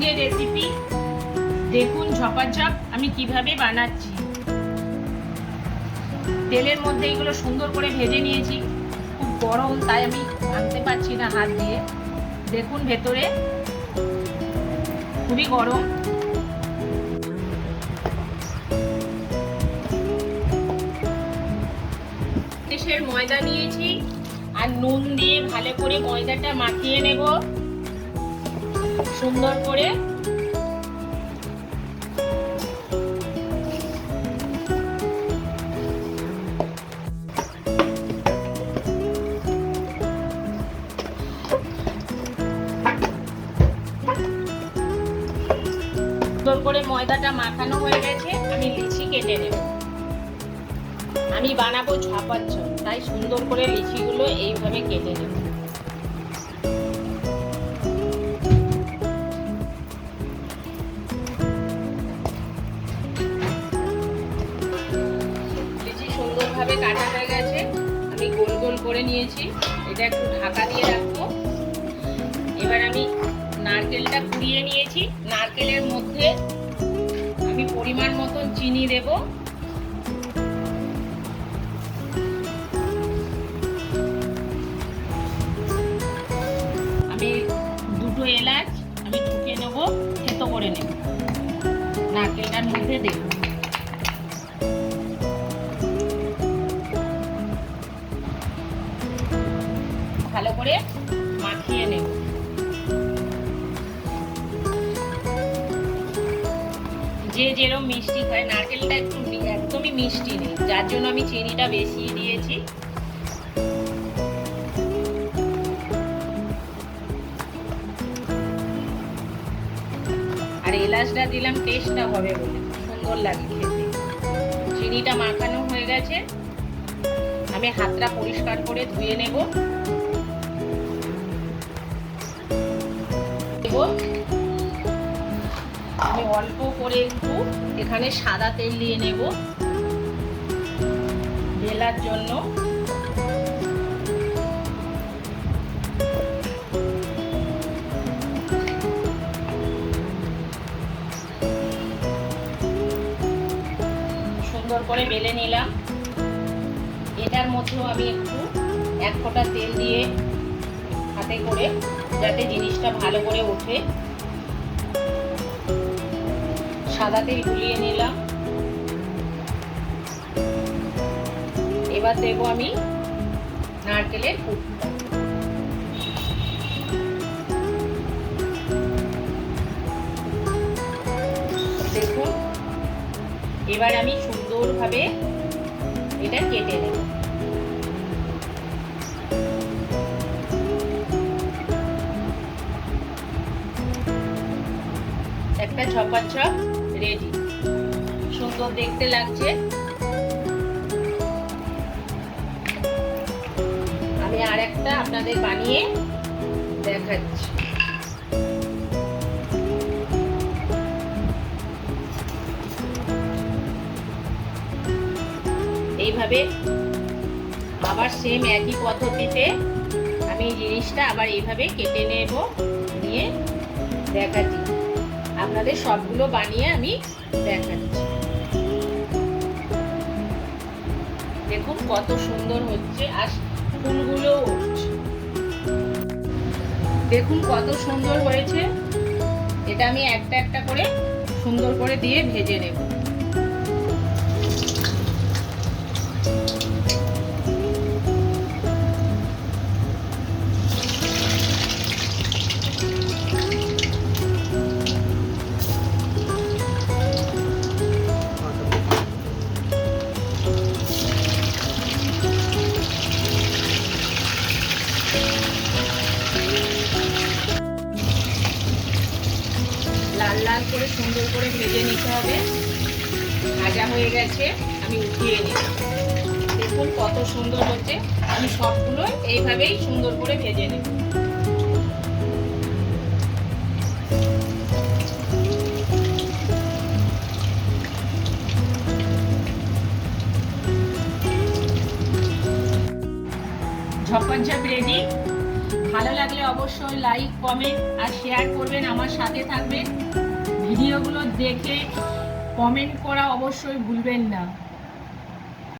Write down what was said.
আজকের রেসিপি দেখুন ঝপাঝপ, আমি কীভাবে বানাচ্ছি। তেলের মধ্যে এগুলো সুন্দর করে ভেজে নিয়েছি। খুব গরম, তাই আমি ভাঙতে পারছি না হাত দিয়ে। দেখুন ভেতরে। খুবই গরম। ময়দা নিয়েছি। আর নুন দিয়ে ভালো করে ময়দাটা মাখিয়ে নেব। সুন্দর করে সুন্দর করে ময়দাটা মাখানো হয়ে গেছে, আমি লিচি কেটে নেব। আমি বানাবো ঝাপাচ্ছ, তাই সুন্দর করে লিচিগুলো এইভাবে কেটে নেব। কাটা হয়ে গেছে। আমি গোল গোল করে নিয়েছি। এটা একটু ঢাকা দিয়ে রাখব। এবার আমি নারকেলটা কুড়িয়ে নিয়েছি। নারকেলের মধ্যে আমি পরিমাণ মতন চিনি দেবো। আমি দুটো এলাচ আমি ঢুকে নেব, থেতো করে নেব। নারকেলটার মধ্যে দেব। ভালো করে মাখিয়ে নেব। যে যেরকম মিষ্টি খায়, নারকেলটা একটু একদমই মিষ্টি নেই, যার জন্য আমি চিনিটা বেশি দিয়েছি। আর এলাচটা দিলাম টেস্টটা হবে বলে। সুন্দর লাগে খেতে। চিনিটা মাখানো হয়ে গেছে। আমি হাতটা পরিষ্কার করে ধুয়ে নেব। আমি অল্প করে একটু এখানে সাদা তেল দিয়ে নেব। বেলার জন্য। সুন্দর করে বেলে নিলাম। এটার মধ্যেও আমি একটু এক ফোঁটা তেল দিয়ে হাতে করে যাতে জিনিসটা ভালো করে ওঠে। সাদা তেল গুলিয়ে নিলাম। এবার দেবো আমি নারকেলের দেখুন, এবার আমি সুন্দরভাবে এটা কেটে নেব। একটা ছপা ছপ রেডি সুন্দর দেখতে লাগছে। আমি আর একটা আপনাদের বানিয়ে দেখাচ্ছি। এইভাবে আবার সেম একই পদ্ধতিতে আমি জিনিসটা আবার এইভাবে কেটে নেব, নিয়ে দেখাচ্ছি। আপনাদের সবগুলো বানিয়ে আমি দেখাচ্ছি। দেখুন কত সুন্দর হচ্ছে আর ফুলগুলো দেখুন কত সুন্দর হয়েছে। এটা আমি একটা একটা করে সুন্দর করে দিয়ে ভেজে নেব। লাল করে সুন্দর করে ভেজে নিতে হবে। ভাজা হয়ে গেছে, আমি উঠিয়ে নিলাম। দেখুন কত সুন্দর হচ্ছে। আমি সবগুলো এইভাবেই সুন্দর করে ভেজে নেব। ঝপঝপ রেডি ভালো লাগলে অবশ্যই লাইক কমেন্ট আর শেয়ার করবেন। আমার সাথে থাকবেন। ভিডিওগুলো দেখে কমেন্ট করা অবশ্যই ভুলবেন না।